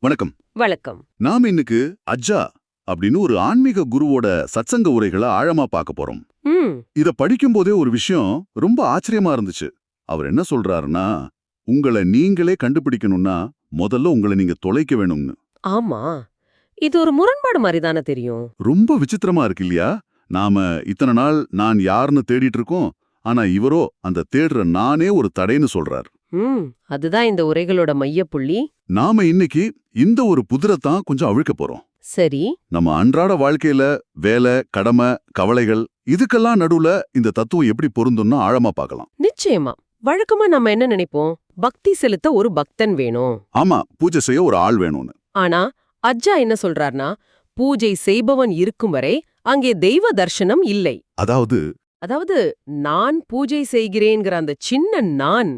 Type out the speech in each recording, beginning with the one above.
வணக்கம். வணக்கம். நாம இன்னைக்கு அஜ்ஜா அப்படின்னு ஒரு ஆன்மீக குருவோட சத்சங்க உரைகளை ஆழமா பார்க்க போறோம். இத படிக்கும்போதே ஒரு விஷயம் ரொம்ப ஆச்சரியமா இருந்துச்சு. அவர் என்ன சொல்றாருன்னா உங்களை நீங்களே கண்டுபிடிக்கணும்னா முதல்ல உங்களை நீங்க தொலைக்க வேணும்னு. ஆமா. இது ஒரு முரண்பாடு மாதிரி தானே தெரியும். ரொம்ப விசித்திரமா இருக்கு இல்லையா? நாம இத்தனை நாள் நான் யாருன்னு தேடிட்டு இருக்கோம் ஆனா இவரோ அந்த தேடுற நானே ஒரு தடைன்னு சொல்றார். அதுதான் இந்த உரைகளோட மையப்புள்ளி. நாம இன்னைக்கு இந்த ஒரு புதிரத்தான் கொஞ்சம் அவிழ்க்க போறோம். சரி. நம்ம அன்றாட வாழ்க்கையில வேலை கடமை கவலைகள் இதுக்கெல்லாம் நடுவுல இந்த தத்துவம் எப்படி பொருந்தும்னு ஆழமா பார்க்கலாம். நிச்சயமா. வழக்கமா நம்ம என்ன நினைப்போம்? பக்தி செலுத்த ஒரு பக்தன் வேணும். ஆமா பூஜை செய்ய ஒரு ஆள் வேணும்னு. ஆனா அஜ்ஜா என்ன சொல்றார்னா பூஜை செய்பவன் இருக்கும் வரை அங்கே தெய்வ தர்சனம் இல்லை. அதாவது அதாவது நான் பூஜை செய்கிறேங்கிற அந்த சின்ன நான்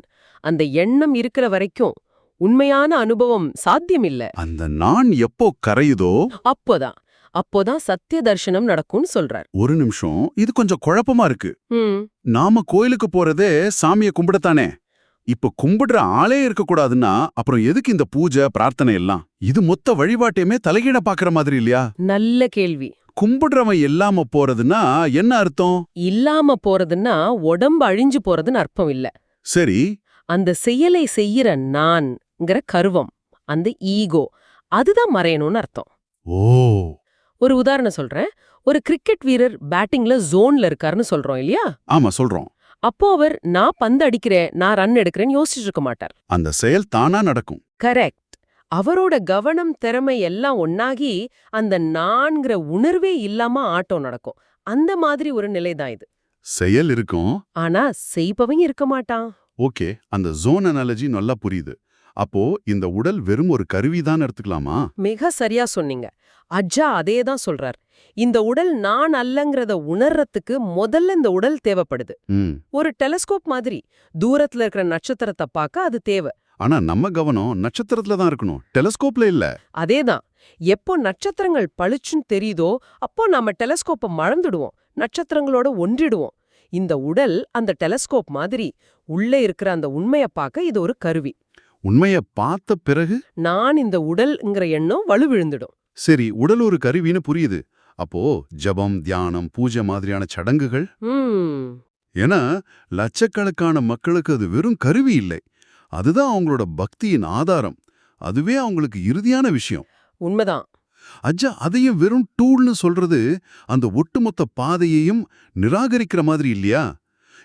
அந்த எண்ணம் இருக்கிற வரைக்கும் உண்மையான அனுபவம் சாத்தியமில்ல. அந்த நான் எப்போ கரையுதோ அப்போதான். அப்போதான் சத்திய தர்சனம் நடக்கும்னு சொல்றார். ஒரு நிமிஷம். இது கொஞ்சம் குழப்பமா இருக்கு. நாம கோயிலுக்கு போறதே சாமியை கும்பிடத்தானே? இப்ப கும்பிடுற ஆளே இருக்கக்கூடாதுன்னா அப்புறம் எதுக்கு இந்த பூஜை பிரார்த்தனை எல்லாம்? இது மொத்த வழிபாட்டையுமே தலைகீழ பாக்குற மாதிரி இல்லையா? நல்ல கேள்வி. கும்பிடுறவன் இல்லாம போறதுன்னா என்ன அர்த்தம்? இல்லாம போறதுன்னா உடம்பு அழிஞ்சு போறதுன்னு அர்த்தம் இல்ல. சரி. அந்த செயலை செய்யற நான்ங்கிற கருவம் அந்த ஈகோ அதுதான் மறையணும்னு அர்த்தம். ஓ. ஒரு உதாரணம் சொல்றேன். ஒரு கிரிக்கெட் வீரர் பேட்டிங்ல ஜோன்ல இருக்காருன்னு சொல்றோம் இல்லையா? ஆமா சொல்றோம். அப்போ அவர் நான் பந்து அடிக்கிறேன் நான் ரன் எடுக்கிறேன்னு யோசிச்சுட்டு இருக்க மாட்டார். அந்த செயல் தானா நடக்கும்? கரெக்ட். அவரோட கவனம் திறமை எல்லாம் ஒன்னாகி அந்த நான்கிற உணர்வே இல்லாம ஆட்டம் நடக்கும். அந்த மாதிரி ஒரு நிலைதான் இது. செயல் இருக்கும். ஆனா செய்பவன் இருக்க மாட்டான். ஓகே அந்த ஜோன் அனாலஜி நல்லா புரியுது. அப்போ இந்த உடல் வெறும் ஒரு கருவி தான் எடுத்துக்கலாமா? மிக சரியா சொன்னீங்க. அஜ்ஜா அதே தான் சொல்றார். இந்த உடல் நான் அல்லங்கிறத உணர்றதுக்கு முதல்ல இந்த உடல் தேவைப்படுது. ஒரு டெலஸ்கோப் மாதிரி தூரத்துல இருக்கிற நட்சத்திரத்தை பார்க்க அது தேவை. ஆனா நம்ம கவனம் நட்சத்திரத்துல தான் இருக்கணும். டெலஸ்கோப்ல இல்ல. அதேதான். எப்போ நட்சத்திரங்கள் பளிச்சுன்னு தெரியுதோ அப்போ நாம டெலஸ்கோப்பை மறந்துடுவோம். நட்சத்திரங்களோட ஒன்றிடுவோம். இந்த உடல் அந்த டெலஸ்கோப் மாதிரி உள்ளே இருக்கிற அந்த உண்மைய பார்க்க இது ஒரு கருவி. உண்மைய பார்த்த பிறகு? நான் இந்த உடல்ங்கிற எண்ணம் வலுவிழுந்துடும் சரி உடல் ஒரு கருவின்னு புரியுது. அப்போ ஜபம் தியானம் பூஜை மாதிரியான சடங்குகள்? ஏன்னா லட்சக்கணக்கான மக்களுக்கு அது வெறும் கருவி இல்லை. அதுதான் அவங்களோட பக்தியின் ஆதாரம். அதுவே அவங்களுக்கு இறுதியான விஷயம். உண்மைதான். அஜ்ஜா அதையும் வெறும் டூல்னு சொல்றது அந்த ஒட்டுமொத்த பாதையையும் நிராகரிக்கிற மாதிரி இல்லையா?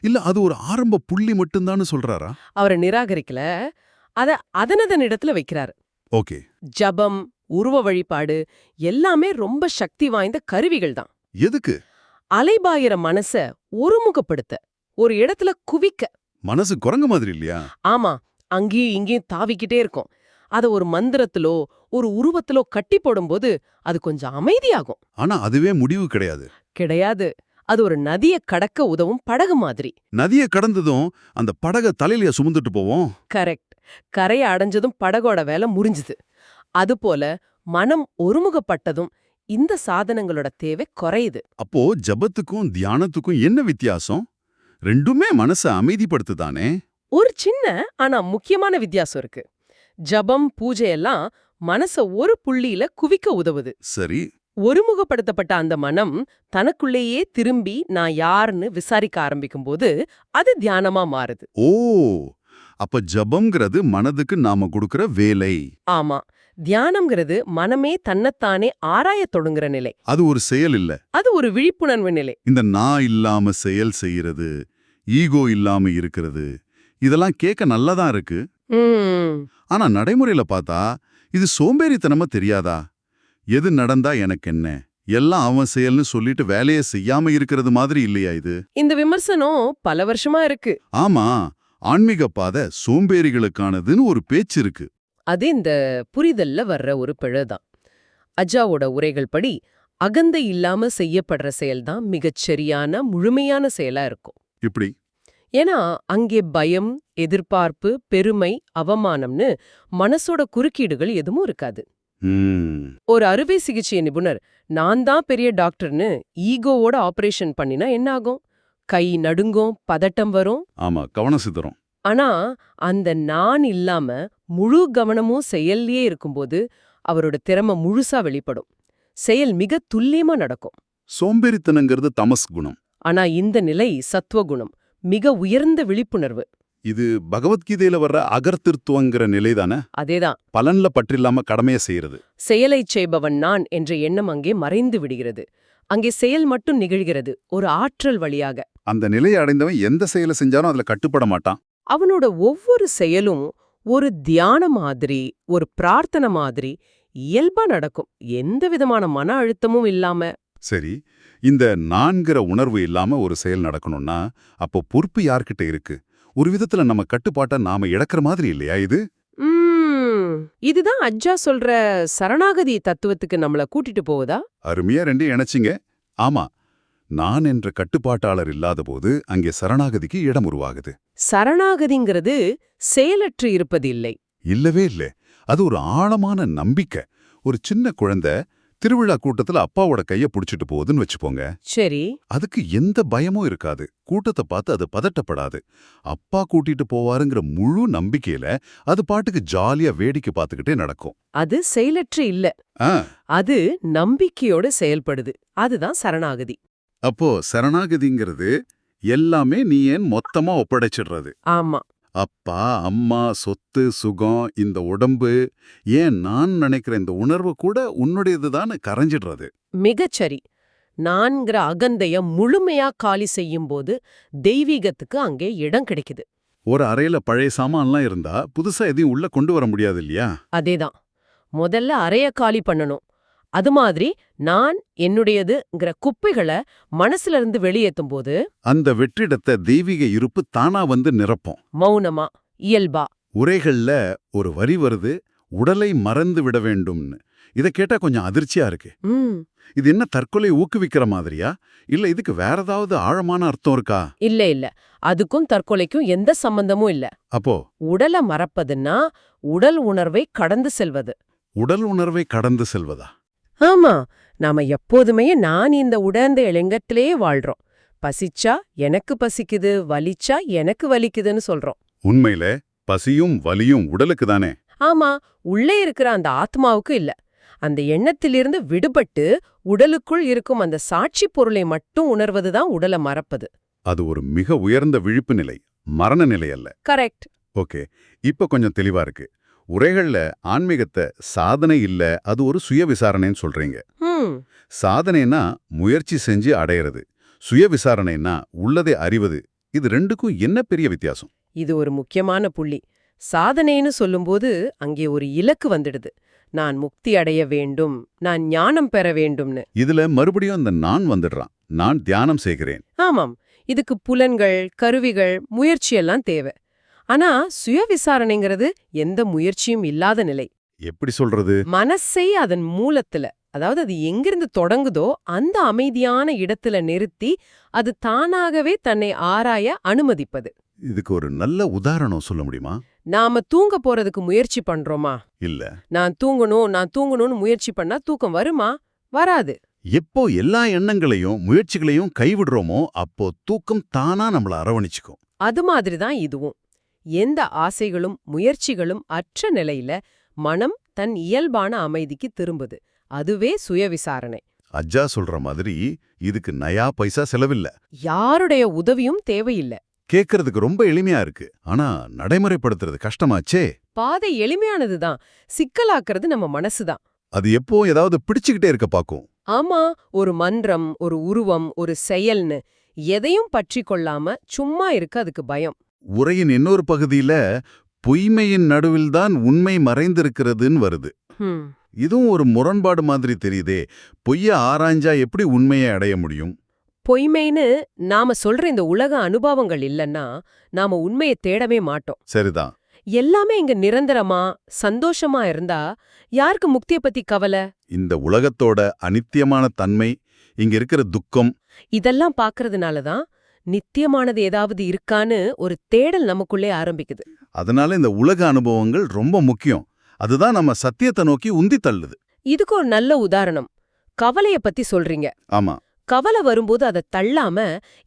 இல்ல அது ஒரு ஆரம்ப புள்ளி மட்டும்தான்னு சொல்றாரா? அவரை நிராகரிக்கல. அத அதனதன் இடத்துல வைக்கிறாரு. ஓகே. ஜபம் உருவ வழிபாடு எல்லாமே ரொம்ப சக்தி வாய்ந்த கருவிகள் தான். எதுக்கு? அலைபாயிர மனச ஒருமுகப்படுத்த ஒரு இடத்துல குவிக்க. மனசு குரங்கு மாதிரி இல்லையா? ஆமா. அங்கேயும் இங்கேயும் தாவிக்கிட்டே இருக்கும். அத ஒரு மந்திரத்திலோ ஒரு உருவத்திலோ கட்டி போடும்போது அது கொஞ்சம் அமைதியாகும். ஆனா அதுவே முடிவு கிடையாது. கிடையாது. அது ஒரு நதிய கடக்க உதவும் படகு மாதிரி. நதியை கடந்ததும் அந்த படக தலையில சுமந்துட்டு போவோம்? கரெக்ட். கரையை அடைஞ்சதும் படகோட வேலை முறிஞ்சுது அதுபோல மனம் ஒருமுகப்பட்டதும் இந்த சாதனங்களோட தேவை குறையுது. அப்போ ஜபத்துக்கும் தியானத்துக்கும் என்ன வித்தியாசம்? ரெண்டுமே மனசை அமைதிப்படுத்துதானே? ஒரு சின்ன ஆனா முக்கியமான வித்தியாசம் இருக்கு. ஜபம் பூஜை எல்லாம் மனச ஒரு புள்ளியில குவிக்க உதவுது. சரி. ஒருமுகப்படுத்தப்பட்ட அந்த மனம் தனக்குள்ளேயே திரும்பி நான் யாருன்னு விசாரிக்க ஆரம்பிக்கும்போது அது தியானமா மாறுது. ஓ! அப்ப ஜபம்ங்கிறது மனதுக்கு நாம கொடுக்கிற வேலை. ஆமா. தியானம்ங்கிறது மனமே தன்னைத்தானே ஆராயத் தொடங்குற நிலை. அது ஒரு செயல் இல்ல. அது ஒரு விழிப்புணர்வு நிலை. இந்த நான் இல்லாம செயல் செய்யறது ஈகோ இல்லாம இருக்கிறது இதெல்லாம் கேட்க நல்லாதான் இருக்கு? ஆனா நடைமுறையில பார்த்தா இது சோம்பேறித்தனமா தெரியாதா? எது நடந்தா எனக்கு என்ன? எல்லாம் அவன் செயல்னு சொல்லிட்டு வேலையை செய்யாம இருக்கிறது மாதிரி இல்லையா இது? இந்த விமர்சனம் பல வருஷமா இருக்கு. ஆமா ஆன்மீக பாதை சோம்பேறிகளுக்கானதுன்னு ஒரு பேச்சு இருக்கு. அது இந்த புரிதல்ல வர்ற ஒரு பிழைதான். அஜாவோட உரைகள் படி அகந்தை இல்லாம செய்யப்படுற செயல்தான் மிகச் சரியான முழுமையான செயலா இருக்கும். இப்படி ஏன்னா அங்கே பயம் எதிர்பார்ப்பு பெருமை அவமானம்னு மனசோட குறுக்கீடுகள் எதுவும் இருக்காது. ஒரு அறுவை சிகிச்சை நிபுணர் நான் தான் பெரிய டாக்டர்னு ஈகோவோட ஆபரேஷன் பண்ணினா என்ன ஆகும்? கை நடுங்கும் பதட்டம் வரும்? ஆமா கவனம் சிதறும். ஆனா அந்த நான் இல்லாம முழு கவனமும் செயல்லயே இருக்கும்போது அவரோட திறமை முழுசா வெளிப்படும். செயல் மிக துல்லியமா நடக்கும். சோம்பேறித்தனங்கிறது தமஸ் குணம். ஆனா இந்த நிலை சத்துவகுணம் மிக உயர்ந்த விழிப்புணர்வு. இது பகவத்கீதையில வர்ற அகர்த்திருத்துவங்கிற நிலைதானே? அதேதான். பலன்ல பற்றில்லாம கடமையை செய்யறது. செயலைச் செய்பவன் நான் என்ற எண்ணம் அங்கே மறைந்து விடுகிறது. அங்கே செயல் மட்டும் நிகழ்கிறது ஒரு ஆற்றல் வழியாக. அந்த நிலையை அடைந்தவன் எந்த செயலை செஞ்சாலும் அதுல கட்டுப்பட மாட்டான். அவனோட ஒவ்வொரு செயலும் ஒரு தியான மாதிரி ஒரு பிரார்த்தனை மாதிரி இயல்பா நடக்கும். எந்த விதமான மன அழுத்தமும் இல்லாம. சரி இந்த நான்கிற உணர்வு இல்லாம ஒரு செயல் நடக்கணும்னா அப்போ பொறுப்பு யார்கிட்ட இருக்கு? ஒரு விதத்துல நம்ம கட்டுப்பாட்டை நாம இழக்கிற மாதிரி இல்லையா இது? இதுதான் அஜ்ஜா சொல்ற சரணாகதி தத்துவத்துக்கு நம்மள கூட்டிட்டு போகுதா? அருமையா ரெண்டையும் இணைச்சிங்க. ஆமா நான் என்ற கட்டுப்பாட்டாளர் இல்லாதபோது அங்கே சரணாகதிக்கு இடம் உருவாகுது. சரணாகதிங்கிறது செயலற்று இருப்பது இல்லை இல்லவே இல்ல. அது ஒரு ஆழமான நம்பிக்கை. ஒரு சின்ன குழந்தை திருவிழா கூட்டத்துல அப்பாவோட கைய புடிச்சிட்டு போகுதுன்னு வச்சுப்போங்க சரி. அதுக்கு எந்த பயமும் இருக்காது. கூட்டத்தை பார்த்து அது பதட்டப்படாது. அப்பா கூட்டிட்டு போவாருங்கிற முழு நம்பிக்கையில அது பாட்டுக்கு ஜாலியா வேடிக்கை பார்த்துக்கிட்டே நடக்கும். அது செயலற்று இல்ல. அது நம்பிக்கையோட செயல்படுது. அதுதான் சரணாகதி. அப்போ சரணாகதிங்கிறது எல்லாமே நீ ஏன் மொத்தமா ஒப்படைச்சிடுறது? ஆமா. அப்பா அம்மா சொத்து சுகம் இந்த உடம்பு ஏன் நான் நினைக்கிற இந்த உணர்வு கூட உன்னுடையதுதான் கரைஞ்சிடுறது. மிகச்சரி நான்கிற அகந்தைய முழுமையா காலி செய்யும்போது தெய்வீகத்துக்கு அங்கே இடம் கிடைக்குது. ஒரு அறையில பழைய சாமான்லாம் இருந்தா புதுசா எதையும் உள்ள கொண்டு வர முடியாது இல்லையா? அதேதான். முதல்ல அறைய காலி பண்ணணும். அது மாதிரி நான் என்னுடையதுங்கிற குப்பைகளை மனசுல இருந்து வெளியேத்தும் போது அந்த வெற்றிடத்தை தெய்வீக இருப்பு தானா வந்து நிரப்பும். மௌனமா இயல்பா. உரைகள்ல ஒரு வரி வருது உடலை மறந்து விட வேண்டும்னு. இத கேட்டா கொஞ்சம் அதிர்ச்சியா இருக்கு. ம். இது என்ன தற்கொலை ஊக்குவிக்கிற மாதிரியா? இல்ல இதுக்கு வேற ஏதாவது ஆழமான அர்த்தம் இருக்கா? இல்ல இல்ல. அதுக்கும் தற்கொலைக்கும் எந்த சம்பந்தமும் இல்ல. அப்போ? உடலை மறப்பதுன்னா உடல் உணர்வை கடந்து செல்வது. உடல் உணர்வை கடந்து செல்வதா? ஆமா நாம எப்போதுமே நான் இந்த உடந்த இளைஞத்திலேயே வாழ்றோம். பசிச்சா எனக்கு பசிக்குது வலிச்சா எனக்கு வலிக்குதுன்னு சொல்றோம். உண்மையில பசியும் வலியும் உடலுக்கு தானே? ஆமா உள்ளே இருக்கிற அந்த ஆத்மாவுக்கு இல்ல. அந்த எண்ணத்திலிருந்து விடுபட்டு உடலுக்குள் இருக்கும் அந்த சாட்சி பொருளை மட்டும் உணர்வதுதான் உடலை மறப்பது. அது ஒரு மிக உயர்ந்த விழிப்பு நிலை மரண நிலை அல்ல. கரெக்ட். ஓகே இப்ப கொஞ்சம் தெளிவா இருக்கு. உரைகள்ல ஆன்மீகத்தை சாதனை இல்ல அது ஒரு சுய விசாரணைன்னு சொல்றீங்க. சாதனைனா முயற்சி செஞ்சு அடையிறது. சுய விசாரணைனா உள்ளதை அறிவது. இது ரெண்டுக்கும் என்ன பெரிய வித்தியாசம்? இது ஒரு முக்கியமான புள்ளி. சாதனைன்னு சொல்லும்போது அங்கே ஒரு இலக்கு வந்துடுது. நான் முக்தி அடைய வேண்டும் நான் ஞானம் பெற வேண்டும்னு. இதுல மறுபடியும் அந்த நான் வந்துடுறான். நான் தியானம் செய்கிறேன். ஆமாம். இதுக்கு புலன்கள் கருவிகள் முயற்சியெல்லாம் தேவை. ஆனா சுய விசாரணைங்கிறது எந்த முயற்சியும் இல்லாத நிலை. எப்படி சொல்றது? மனசை அதன் மூலத்துல அதாவது அது எங்கிருந்து தொடங்குதோ அந்த அமைதியான இடத்துல நிறுத்தி அது தானாகவே தன்னை ஆராய அனுமதிப்பது. இதுக்கு ஒரு நல்ல உதாரணம் சொல்ல முடியுமா? நாம தூங்க போறதுக்கு முயற்சி பண்றோமா? இல்ல. நான் தூங்கணும் நான் தூங்கணும்னு முயற்சி பண்ணா தூக்கம் வருமா? வராது. எப்போ எல்லா எண்ணங்களையும் முயற்சிகளையும் கைவிடுறோமோ அப்போ தூக்கம் தானா நம்மள அரவணைச்சுக்கும். அது மாதிரி தான் இதுவும். எந்த ஆசைகளும் முயற்சிகளும் அற்ற நிலையில மனம் தன் இயல்பான அமைதிக்கு திரும்புது. அதுவே சுயவிசாரணை. அஜ்ஜா சொல்ற மாதிரி இதுக்கு நயா பைசா செலவில்ல. யாருடைய உதவியும் தேவையில்ல. கேட்கறதுக்கு ரொம்ப எளிமையா இருக்கு. ஆனா நடைமுறைப்படுத்துறது கஷ்டமாச்சே. பாதை எளிமையானதுதான் சிக்கலாக்குறது நம்ம மனசுதான் அது எப்போ ஏதாவது பிடிச்சுக்கிட்டே இருக்க பாக்கும். ஆமா ஒரு மன்றம் ஒரு உருவம் ஒரு செயல்னு எதையும் பற்றி கொள்ளாம சும்மா இருக்க அதுக்கு பயம். உரையின் இன்னொரு பகுதியில பொய்மையின் நடுவில்தான் உண்மை மறைந்திருக்கிறதுன்னு வருது. இதுவும் ஒரு முரண்பாடு மாதிரி தெரியுதே. பொய்ய ஆராய்ஞ்சா எப்படி உண்மையை அடைய முடியும்? பொய்மைன்னு நாம சொல்ற இந்த உலக அனுபவங்கள் இல்லன்னா நாம உண்மையை தேடவே மாட்டோம். சரிதான். எல்லாமே இங்க நிரந்தரமா சந்தோஷமா இருந்தா யாருக்கு முக்திய பத்தி கவலை? இந்த உலகத்தோட அனித்தியமான தன்மை இங்க இருக்கிற துக்கம். இதெல்லாம் பாக்குறதுனால தான் நித்தியமானது ஏதாவது இருக்கான்னு ஒரு தேடல் நமக்குள்ளே ஆரம்பிக்குது. அதனால இந்த உலக அனுபவங்கள் ரொம்ப முக்கியம். அதுதான் நம்ம சத்தியத்தை நோக்கி உந்தி தள்ளுது. இதுக்கு ஒரு நல்ல உதாரணம். கவலைய பத்தி சொல்றீங்க. ஆமா. கவலை வரும்போது அதை தள்ளாம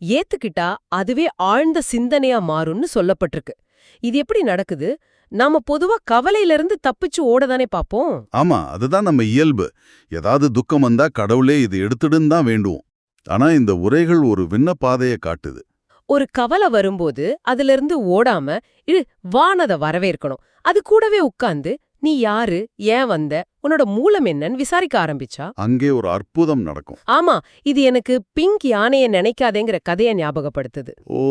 ஏத்துக்கிட்டா அதுவே ஆழ்ந்த சிந்தனையா மாறும்னு சொல்லப்பட்டிருக்கு. இது எப்படி நடக்குது? நாம பொதுவா கவலையிலிருந்து தப்பிச்சு ஓடதானே பாப்போம் ஆமா அதுதான் நம்ம இயல்பு. ஏதாவது துக்கம் வந்தா கடவுளே இது எடுத்துடுன்னு தான் வேண்டுவோம். ஆனா இந்த உரைகள் ஒரு விண்ண பாதையை காட்டுது. ஒரு கவலை வரும்போது அதுல இருந்து ஓடாம இரு வானத வரவேற்கணும். அது கூடவே உட்கார்ந்து நீ யாரு? ஏன் வந்த? உன்னோட மூலம் என்னன்னு விசாரிக்க ஆரம்பிச்சா? அங்கே ஒரு அற்புதம் நடக்கும். ஆமா இது எனக்கு பிங்க் யானைய நினைக்காதேங்கிற கதைய ஞாபகப்படுத்துது. ஓ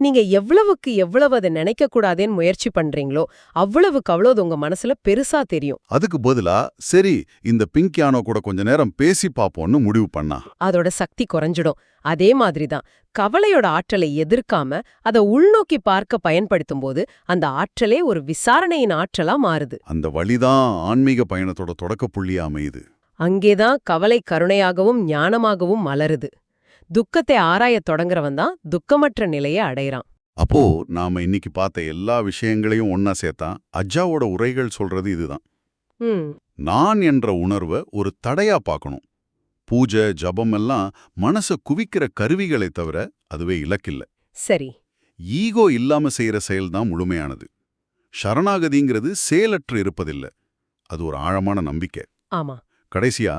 நீங்க எவ்வளவுக்கு எவ்வளவு அதை நினைக்க கூடாதேன்னு முயற்சி பண்றீங்களோ அவ்வளவுக்கு அவ்வளவு உங்க மனசுல பெருசா தெரியும். அதுக்கு பதிலா சரி இந்த பிங்க் யானோ கூட கொஞ்ச நேரம் பேசி பாப்போம்னு முடிவு பண்ணா. அதோட சக்தி குறைஞ்சிடும். அதே மாதிரிதான் கவலையோட ஆற்றலை எதிர்க்காம அதை உள்நோக்கி பார்க்க பயன்படுத்தும் போது அந்த ஆற்றலே ஒரு விசாரணையின் ஆற்றலா மாறுது. அந்த வழிதான் ஆன்மீக பயணத்தோட தொடக்க புள்ளியா அமையுது. அங்கேதான் கவலை கருணையாகவும் ஞானமாகவும் மலருது. துக்கத்தை ஆராயத் தொடங்குறவன் தான் துக்கமற்ற நிலையை அடையறான். அப்போ நாம இன்னைக்கு பார்த்த எல்லா விஷயங்களையும் ஒன்னா சேர்த்தா அஜாவோட உரைகள் சொல்றது இதுதான். நான் என்ற உணர்வை ஒரு தடையா பார்க்கணும். பூஜை ஜபம் எல்லாம் மனச குவிக்கிற கருவிகளை தவிர அதுவே இலக்கில்ல. சரி. ஈகோ இல்லாம செய்யற செயல்தான் முழுமையானது. சரணாகதிங்கிறது செயலற்று இருப்பதில்ல. அது ஒரு ஆழமான நம்பிக்கை. ஆமா. கடைசியா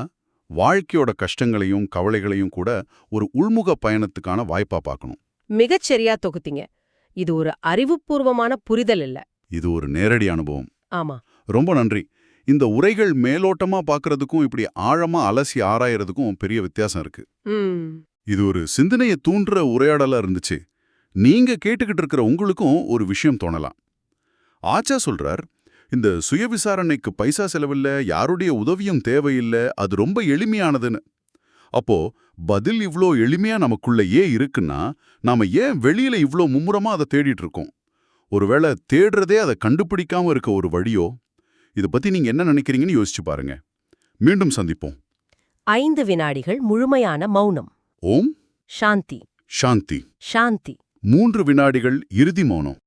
வாழ்க்கையோட கஷ்டங்களையும் கவலைகளையும் கூட ஒரு உள்முக பயணத்துக்கான வாய்ப்பா பார்க்கணும். மிகச்சரியா தொகுத்தீங்க. இது ஒரு அறிவுபூர்வமான புரிதல் இல்ல. இது ஒரு நேரடி அனுபவம். ஆமா. ரொம்ப நன்றி. இந்த உரைகள் மேலோட்டமா பார்க்கறதுக்கும் இப்படி ஆழமா அலசி ஆராயறதுக்கும் பெரிய வித்தியாசம் இருக்கு. இது ஒரு சிந்தனையை தூண்டுற உரையாடலா இருந்துச்சு. நீங்க கேட்டுக்கிட்டு இருக்கிற உங்களுக்கும் ஒரு விஷயம் தோணலாம். ஆச்சா சொல்றார் இந்த சுய விசாரணைக்கு பைசா செலவில்ல யாருடைய உதவியும் தேவையில்லை அது ரொம்ப எளிமையானதுன்னு. அப்போ பதில் இவ்ளோ எளிமையா நமக்குள்ள ஏன் இருக்குன்னா நாம ஏன் வெளியில இவ்ளோ மும்முரமா அதை தேடிட்டு இருக்கோம் ஒருவேளை தேடுறதே அதை கண்டுபிடிக்காம இருக்க ஒரு வழியோ? இத பத்தி நீங்க என்ன நினைக்கிறீங்கன்னு யோசிச்சு பாருங்க. மீண்டும் சந்திப்போம். ஐந்து வினாடிகள் முழுமையான மௌனம். ஓம். சாந்தி. சாந்தி. சாந்தி. மூன்று வினாடிகள் இறுதி மௌனம்.